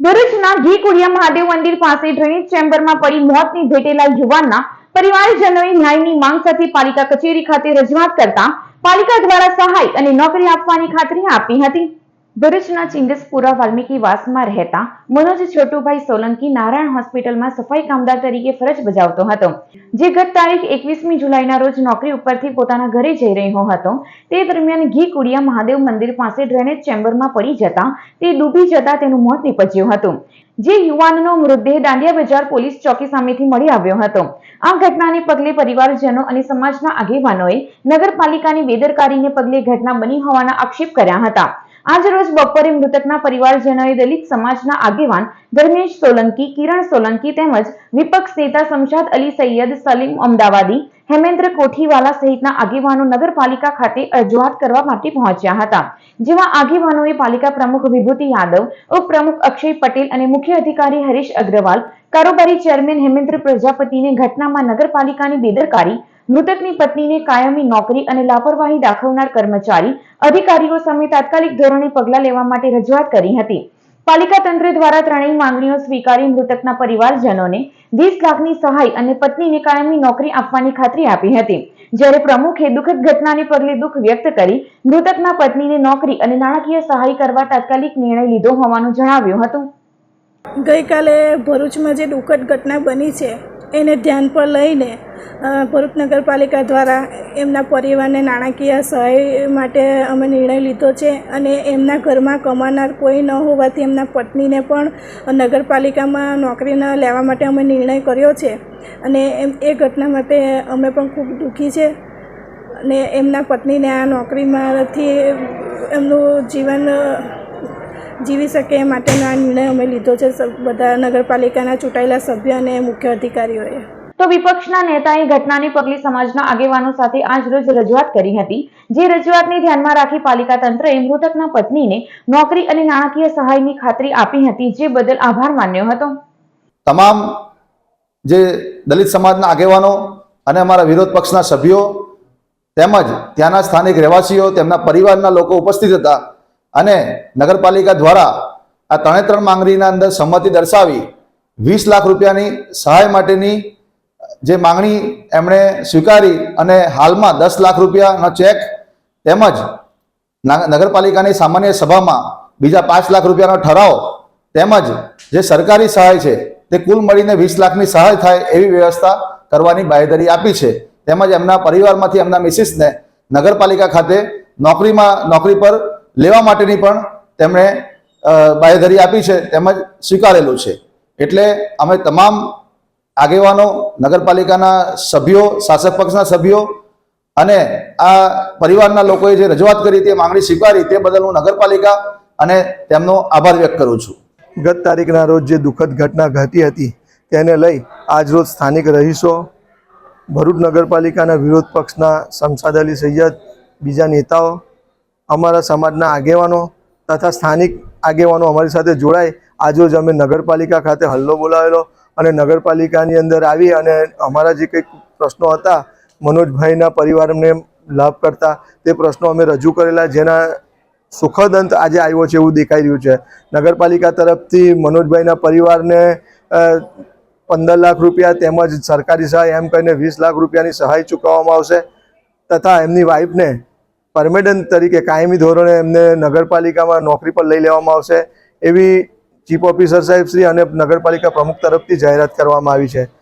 ભરૂચના ઘી કુડિયા મહાદેવ મંદિર પાસે ડ્રેનેજ ચેમ્બરમાં પડી મોતની ભેટેલા યુવાનના પરિવારજનોએ ન્યાયની માંગ સાથે પાલિકા કચેરી ખાતે રજૂઆત કરતા પાલિકા દ્વારા સહાય અને નોકરી આપવાની ખાતરી આપી હતી. ભરૂચના ચિંદસપુરા વાલ્મીકી વાસમાં રહેતા મનોજ છોટુભાઈ સોલંકી નારાયણ હોસ્પિટલમાં સફાઈ કામદાર તરીકે ફરજ બજાવતો હતો. જે ગત તારીખ એકવીસમી જુલાઈના રોજ નોકરી ઉપરથી પોતાના ઘરે જઈ રહ્યો હતો, તે દરમિયાન ઘી કુડિયા મહાદેવ મંદિર પાસે ડ્રેનેજ ચેમ્બરમાં પડી જતા તે ડૂબી જતા તેનું મોત નીપજ્યું હતું, જે યુવાનનો મૃતદેહ દાંડિયા બજાર પોલીસ ચોકી સામેથી મળી આવ્યો હતો. આ ઘટનાને પગલે પરિવારજનો અને સમાજના આગેવાનોએ નગરપાલિકાની બેદરકારીને પગલે ઘટના બની હોવાના આક્ષેપ કર્યા હતા. આજ રોજ બપોરે મૃતકના પરિવારજનોએ દલિત સમાજના આગેવાન ધર્મેશ સોલંકી, કિરણ સોલંકી તેમજ વિપક્ષ નેતા સમશાદ અલી સૈયદ સલીમ અમદાવાદી, હેમેન્દ્ર કોઠીવાલા સહિતના આગેવાનો નગરપાલિકા ખાતે રજૂઆત કરવા માટે પહોંચ્યા હતા. જેમાં આગેવાનોએ પાલિકા પ્રમુખ વિભૂતિ યાદવ, ઉપપ્રમુખ અક્ષય પટેલ અને મુખ્ય અધિકારી હરીશ અગ્રવાલ, કારોબારી ચેરમેન હેમેન્દ્ર પ્રજાપતિને ઘટનામાં નગરપાલિકાની બેદરકારી મૃતકની પત્નીને કાયમી નોકરી અને લાપરવાહી દાખવનાર કર્મચારી અધિકારીઓ સામે તાત્કાલિક ધોરણે પગલાં લેવા માટે રજૂઆત કરી હતી. પાલિકા તંત્ર દ્વારા ત્રણેય માંગણીઓ સ્વીકારી મૃતકના પરિવારજનોને વીસ લાખની સહાય અને પત્નીને કાયમી નોકરી આપવાની ખાતરી આપી હતી. જ્યારે પ્રમુખે દુઃખદ ઘટનાને પગલે દુઃખ વ્યક્ત કરી મૃતકના પત્નીને નોકરી અને નાણાકીય સહાય કરવા તાત્કાલિક નિર્ણય લીધો હોવાનું જણાવ્યું હતું. ગઈકાલે ભરૂચમાં જે દુઃખદ ઘટના બની છે એને ધ્યાન પર લઈને ભરૂચ નગરપાલિકા દ્વારા એમના પરિવારને નાણાકીય સહાય માટે અમે નિર્ણય લીધો છે અને એમના ઘરમાં કમાનાર કોઈ ન હોવાથી એમના પત્નીને પણ નગરપાલિકામાં નોકરી ન લેવા માટે અમે નિર્ણય કર્યો છે. અને એમ, એ ઘટના માટે અમે પણ ખૂબ દુઃખી છે. અને એમના પત્નીને આ નોકરીમાંથી એમનું જીવન જીવી શકે એ માટેનો આ નિર્ણય અમે લીધો છે. બધા નગરપાલિકાના ચૂંટાયેલા સભ્ય અને મુખ્ય અધિકારીઓએ. તો વિપક્ષના નેતાએ ઘટનાને પગલે સમાજના આગેવાનો સાથે આજ રોજ રજૂઆત કરી હતી. જે રજૂઆતને ધ્યાનમાં રાખી પાલિકા તંત્રએ મૃતકના પત્નીને નોકરી અને નાણાકીય સહાયની ખાતરી આપી હતી જે બદલ આભાર માન્યો હતો. તમામ જે દલિત સમાજના આગેવાનો અને અમારા વિરોધ પક્ષના સભ્યો તેમજ ત્યાંના સ્થાનિક રહેવાસીઓ તેમના પરિવારના લોકો ઉપસ્થિત હતા. અને નગરપાલિકા દ્વારા આ ત્રણે ત્રણ માંગણીના અંદર સંમતિ દર્શાવી વીસ લાખ રૂપિયાની સહાય માટેની જે માંગણી એમણે સ્વીકારી અને હાલમાં દસ લાખ રૂપિયાનો ચેક તેમજ નગરપાલિકાની સામાન્ય સભામાં બીજા પાંચ લાખ રૂપિયાનો ઠરાવ તેમજ જે સરકારી સહાય છે તે કુલ મળીને વીસ લાખની સહાય થાય એવી વ્યવસ્થા કરવાની બાંયધરી આપી છે. તેમજ એમના પરિવારમાંથી એમના મિસિસને નગરપાલિકા ખાતે નોકરીમાં, નોકરી પર લેવા માટેની પણ તેમણે અ, બાંયધરી આપી છે તેમજ સ્વીકારેલું છે. એટલે અમે તમામ આગેવાનો નગરપાલિકાના સભ્યો શાસક પક્ષના સભ્યો અને આ પરિવારના લોકોએ જે રજૂઆત કરી તે માંગણી સ્વીકારી તે બદલ હું નગરપાલિકા અને તેમનો આભાર વ્યક્ત કરું છું. ગત તારીખના રોજ જે દુઃખદ ઘટના ઘટી હતી તેને લઈ આજરોજ સ્થાનિક રહીશો ભરૂચ નગરપાલિકાના વિરોધ પક્ષના શમશાદ અલી સૈયદ બીજા નેતાઓ અમારા સમાજના આગેવાનો તથા સ્થાનિક આગેવાનો અમારી સાથે જોડાય. આજરોજ અમે નગરપાલિકા ખાતે હલ્લો બોલાવેલો અને નગરપાલિકાની અંદર આવી અને અમારા જે કંઈક પ્રશ્નો હતા, મનોજભાઈના પરિવારને લાભ કરતા તે પ્રશ્નો અમે રજૂ કરેલા, જેના સુખદ અંત આજે આવ્યો છે એવું દેખાઈ રહ્યું છે. નગરપાલિકા તરફથી મનોજભાઈના પરિવારને પંદર લાખ રૂપિયા તેમજ સરકારી સહાય એમ કહીને વીસ લાખ રૂપિયાની સહાય ચૂકવવામાં આવશે તથા એમની વાઈફને પરમેનન્ટ તરીકે કાયમી ધોરણે એમને નગરપાલિકામાં નોકરી પર લઈ લેવામાં આવશે એવી ચીફ ઓફિસર સાહેબ શ્રી અને નગરપાલિકા પ્રમુખ તરફથી જાહેરાત કરવામાં આવી છે.